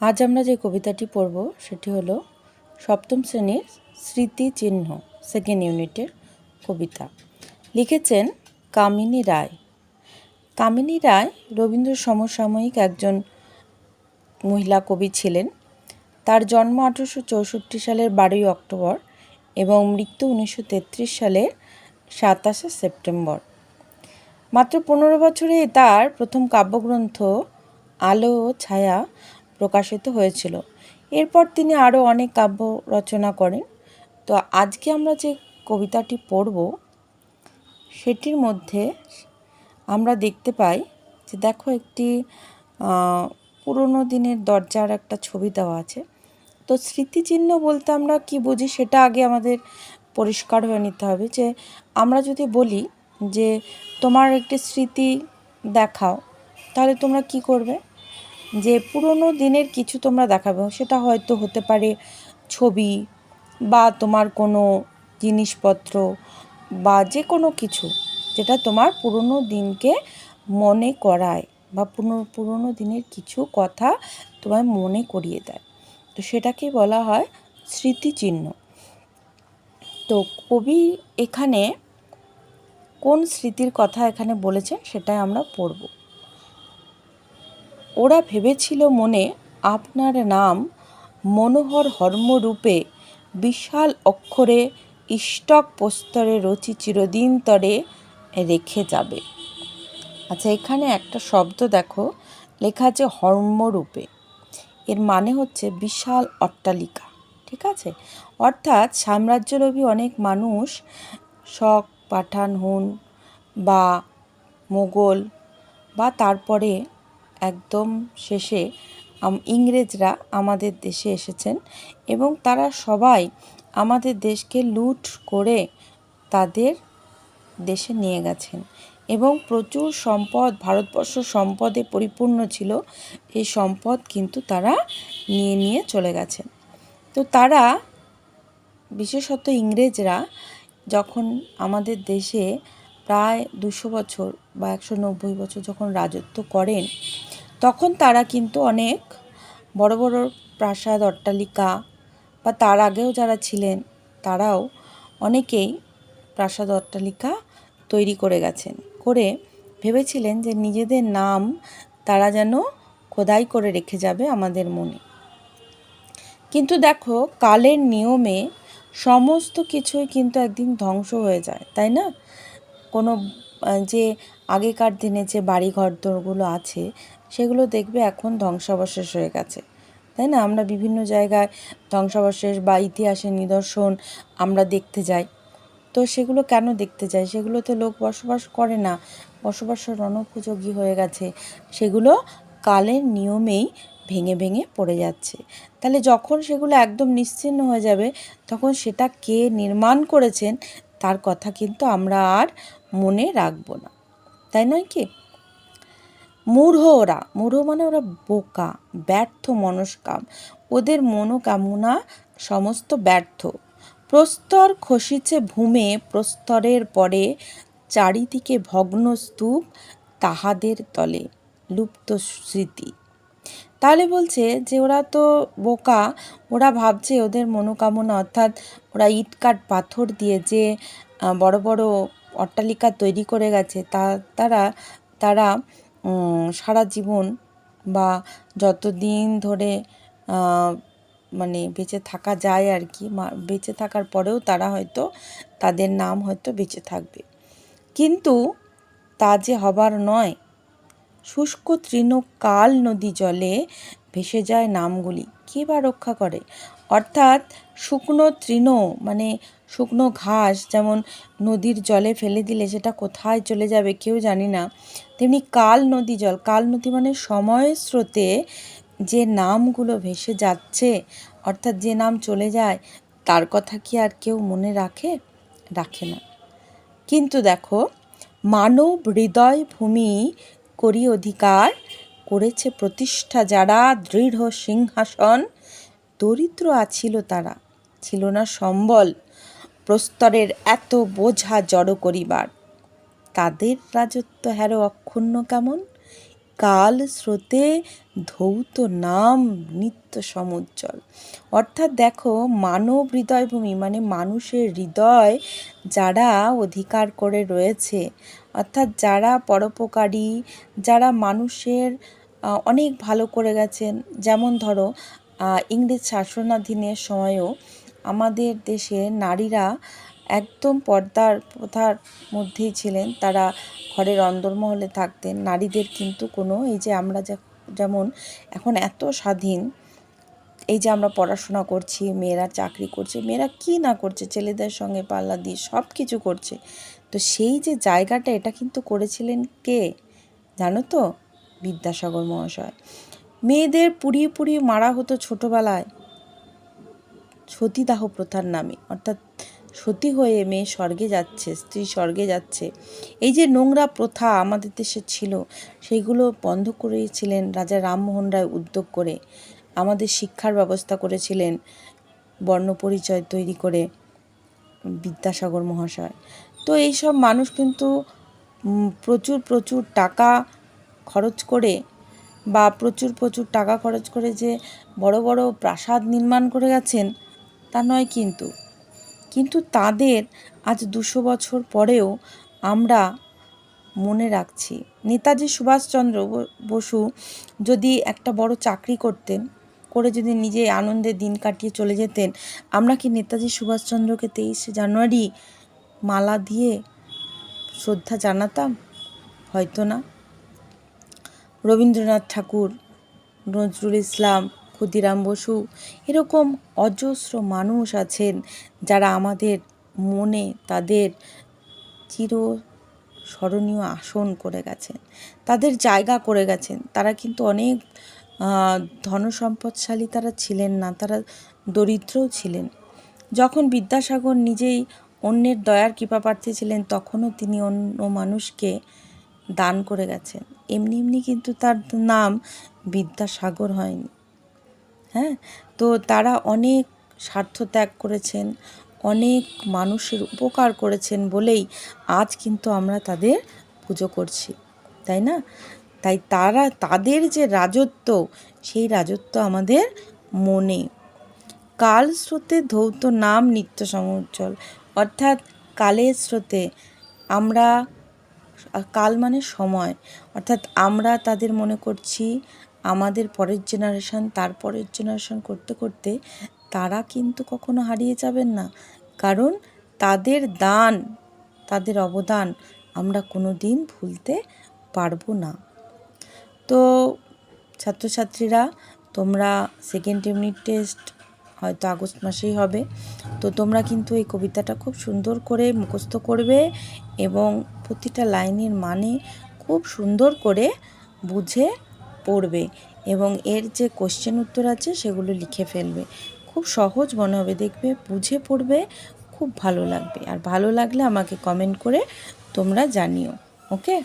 আজ আমরা যে কবিতাটি পড়ব, সেটি হলো সপ্তম শ্রেণির স্মৃতিচিহ্ন সেকেন্ড ইউনিটের কবিতা। লিখেছেন কামিনী রায়। কামিনী রায় রবীন্দ্র সমসাময়িক একজন মহিলা কবি ছিলেন। তার জন্ম আঠেরোশো চৌষট্টি সালের বারোই অক্টোবর এবং মৃত্যু উনিশশো তেত্রিশ সালের সাতাশে সেপ্টেম্বর। মাত্র পনেরো বছরে তার প্রথম কাব্যগ্রন্থ আলো ও ছায়া প্রকাশিত হয়েছিল। এরপর তিনি আরও অনেক কাব্য রচনা করেন। তো আজকে আমরা যে কবিতাটি পড়ব, সেটির মধ্যে আমরা দেখতে পাই যে দেখো একটি পুরনো দিনের দরজার একটা ছবি দেওয়া আছে। তো স্মৃতিচিহ্ন বলতে আমরা কি বুঝি সেটা আগে আমাদের পরিষ্কার হয়ে নিতে হবে যে আমরা যদি বলি যে তোমার একটি স্মৃতি দেখাও, তাহলে তোমরা কি করবে? যে পুরনো দিনের কিছু তোমরা দেখাবে, সেটা হয়তো হতে পারে ছবি বা তোমার কোনো জিনিসপত্র বা যে কোনো কিছু যেটা তোমার পুরনো দিনকে মনে করায় বা পুরনো পুরনো দিনের কিছু কথা তোমায় মনে করিয়ে দেয়। তো সেটাকে বলা হয় স্মৃতিচিহ্ন। তো কবি এখানে কোন স্মৃতির কথা এখানে বলেছেন সেটাই আমরা পড়ব। ওরা ভেবেছিল মনে আপনার নাম মনোহর হর্মরূপে বিশাল অক্ষরে ইষ্টক প্রস্তরে রচি চিরদিন তরে রেখে যাবে। আচ্ছা এখানে একটা শব্দ দেখো, লেখা আছে হর্মরূপে। এর মানে হচ্ছে বিশাল অট্টালিকা, ঠিক আছে? অর্থাৎ সাম্রাজ্যলোভী অনেক মানুষ, শক পাঠান হুন বা মোগল বা তারপরে একদম শেষে ইংরেজরা আমাদের দেশে এসেছেন এবং তারা সবাই আমাদের দেশকে লুট করে তাদের দেশে নিয়ে গেছেন। এবং প্রচুর সম্পদ, ভারতবর্ষ সম্পদে পরিপূর্ণ ছিল, এই সম্পদ কিন্তু তারা নিয়ে নিয়ে চলে গেছেন। তো তারা, বিশেষত ইংরেজরা, যখন আমাদের দেশে প্রায় দুশো বছর বা একশো নব্বই বছর যখন রাজত্ব করেন, তখন তারা কিন্তু অনেক বড় বড় প্রাসাদ, অট্টালিকা বা তার আগেও যারা ছিলেন, তারাও অনেকেই প্রাসাদ, অট্টালিকা তৈরি করে গেছেন। করে ভেবেছিলেন যে নিজেদের নাম তারা যেন খোদাই করে রেখে যাবে আমাদের মনে। কিন্তু দেখো, কালের নিয়মে সমস্ত কিছুই কিন্তু একদিন ধ্বংস হয়ে যায়, তাই না? কোনো যে আগেকার দিনে যে বাড়ি ঘরদোরগুলো আছে, সেগুলো দেখবে এখন ধ্বংসাবশেষ হয়ে গেছে। তাই না? আমরা বিভিন্ন জায়গায় ধ্বংসাবশেষ বা ইতিহাসের নিদর্শন আমরা দেখতে যাই। তো সেগুলো কেন দেখতে যাই? সেগুলোতে লোক বসবাস করে না। বসবাসের অনুপযোগী হয়ে গেছে। সেগুলো কালের নিয়মেই ভেঙে ভেঙে পড়ে যাচ্ছে। তাহলে যখন সেগুলো একদম নিশ্চিন্ন হয়ে যাবে, তখন সেটা কে নির্মাণ করেছেন তার কথা কিন্তু আমরা আর মনে রাখব না। তাই নয় কি? মূঢ় ওরা, মূঢ় মানে ওরা বোকা, ব্যর্থ মনস্কাম। ওদের মনোকামনা সমস্ত ব্যর্থ। প্রস্তর খসিছে ভূমে, প্রস্তরের পরে চারিদিকে ভগ্ন স্তূপ তাহাদের তলে, লুপ্ত স্মৃতি। তাহলে বলছে যে ওরা তো বোকা, ওরা ভাবছে ওদের মনোকামনা, অর্থাৎ ওরা ইটকাট পাথর দিয়ে যে বড় বড় অট্টালিকা তৈরি করে গেছে, তা, তারা তারা সারা জীবন বা যতদিন ধরে মানে বেঁচে থাকা যায় আর কি বেঁচে থাকার পরেও তারা হয়তো তাদের নাম হয়তো বেঁচে থাকবে। কিন্তু তা যে হবার নয়। শুষ্ক তৃণ কাল নদী জলে ভেসে যায় নামগুলি। কে বা রক্ষা করে? অর্থাৎ শুকনো তৃণ মানে শুকনো ঘাস যেমন নদীর জলে ফেলে দিলে সেটা কোথায় চলে যাবে কেউ জানি না। তেমনি কাল নদী জল, কাল নদী মানে সময় স্রোতে যে নামগুলো ভেসে যাচ্ছে, অর্থাৎ যে নাম চলে যায়, তার কথা কি আর কেউ মনে রাখে? রাখে না। কিন্তু দেখো, মানব হৃদয় ভূমি করি অধিকার, করেছে প্রতিষ্ঠা যারা, দৃঢ় সিংহাসন। দরিদ্র আছিল তারা, ছিল না সম্বল। প্রস্তরের এত বোঝা জড়ো করিবার। তাদের রাজত্ব হ্যারো অক্ষুণ্ণ কেমন? কাল স্রোতে ধৌত নাম নিত্য সমুজ্জ্বল। অর্থাৎ দেখো, মানব হৃদয়ভূমি মানে মানুষের হৃদয় যারা অধিকার করে রয়েছে। অর্থাৎ যারা পরোপকারী, যারা মানুষের অনেক ভালো করে গেছেন। যেমন ধরো ইংরেজ শাসনাধীনের সময়ও আমাদের দেশে নারীরা একদম পর্দার প্রথার মধ্যেই ছিলেন। তারা ঘরের অন্দরমহলে থাকতেন। নারীদের কিন্তু কোনো এই যে আমরা যেমন এখন এত স্বাধীন, এই যে আমরা পড়াশোনা করছি, মেয়েরা চাকরি করছে, মেয়েরা কি না করছে, ছেলেদের সঙ্গে পাল্লা দিয়ে সব কিছু করছে। তো সেই যে জায়গাটা এটা কিন্তু করেছিলেন কে? জানো তো? বিদ্যাসাগর মহাশয়। মেয়েদের পুড়িয়ে পুড়িয়ে মারা হতো ছোটোবেলায়। সতীদাহ প্রথার নামে। অর্থাৎ সতী হয়ে মেয়ে স্বর্গে যাচ্ছে, স্ত্রী স্বর্গে যাচ্ছে। এই যে নোংরা প্রথা আমাদের দেশে ছিল সেইগুলো বন্ধ করেছিলেন রাজা রামমোহন রায় উদ্যোগ করে। আমাদের শিক্ষার ব্যবস্থা করেছিলেন বর্ণপরিচয় তৈরি করে বিদ্যাসাগর মহাশয়। তো এইসব মানুষ কিন্তু প্রচুর প্রচুর টাকা খরচ করে বা প্রচুর প্রচুর টাকা খরচ করে যে বড় বড় প্রাসাদ নির্মাণ করে গেছেন, তা নয় কিন্তু। কিন্তু তাদের আজ দুশো বছর পরেও আমরা মনে রাখছি। নেতাজি সুভাষচন্দ্র বসু যদি একটা বড় চাকরি করতেন, করে যদি নিজে আনন্দে দিন কাটিয়ে চলে যেতেন, আমরা কি নেতাজি সুভাষচন্দ্রকে তেইশে জানুয়ারি মালা দিয়ে শ্রদ্ধা জানাতাম? হয়তো না। রবীন্দ্রনাথ ঠাকুর, নজরুল ইসলাম ক্ষুদিরাম বসু। এরকম অজস্র মানুষ আছেন যারা আমাদের মনে তাদের চির স্মরণীয় আসন করে গেছেন, তাদের জায়গা করে গেছেন। তারা কিন্তু অনেক ধনসম্পদশালী তারা ছিলেন না, তারা দরিদ্রও ছিলেন। যখন বিদ্যাসাগর নিজেই অন্যের দয়ার কৃপা প্রার্থী ছিলেন, তখনও তিনি অন্য মানুষকে দান করে গেছেন। এমনি এমনি কিন্তু তার নাম বিদ্যাসাগর হয়নি। হ্যাঁ? তো তারা অনেক স্বার্থ ত্যাগ করেছেন, অনেক মানুষের উপকার করেছেন বলেই আজ কিন্তু আমরা তাদের পুজো করছি, তাই না? তাই তারা, তাদের যে রাজত্ব, সেই রাজত্ব আমাদের মনে। কাল স্রোতে ধৌত নাম নিত্য সমুজ্জ্বল। অর্থাৎ কালের স্রোতে আমরা, কাল মানে সময়। অর্থাৎ আমরা তাদের মনে করছি আমাদের পরের জেনারেশান তার পরের জেনারেশান করতে করতে তারা কিন্তু কখনো হারিয়ে যাবেন না। কারণ তাদের দান, তাদের অবদান আমরা কোনো দিন ভুলতে পারব না। তো ছাত্রছাত্রীরা, তোমরা সেকেন্ড ইউনিট টেস্ট হয়তো আগস্ট মাসেই হবে। তো তোমরা কিন্তু এই কবিতাটা খুব সুন্দর করে মুখস্থ করবে এবং প্রতিটা লাইনের মানে খুব সুন্দর করে বুঝে পড়বে এবং এর যে কোশ্চেন উত্তর আছে সেগুলো লিখে ফেলবে। খুব সহজ মনে হবে, দেখবে বুঝে পড়বে, খুব ভালো লাগবে। আর ভালো লাগলে আমাকে কমেন্ট করে তোমরা জানিও ওকে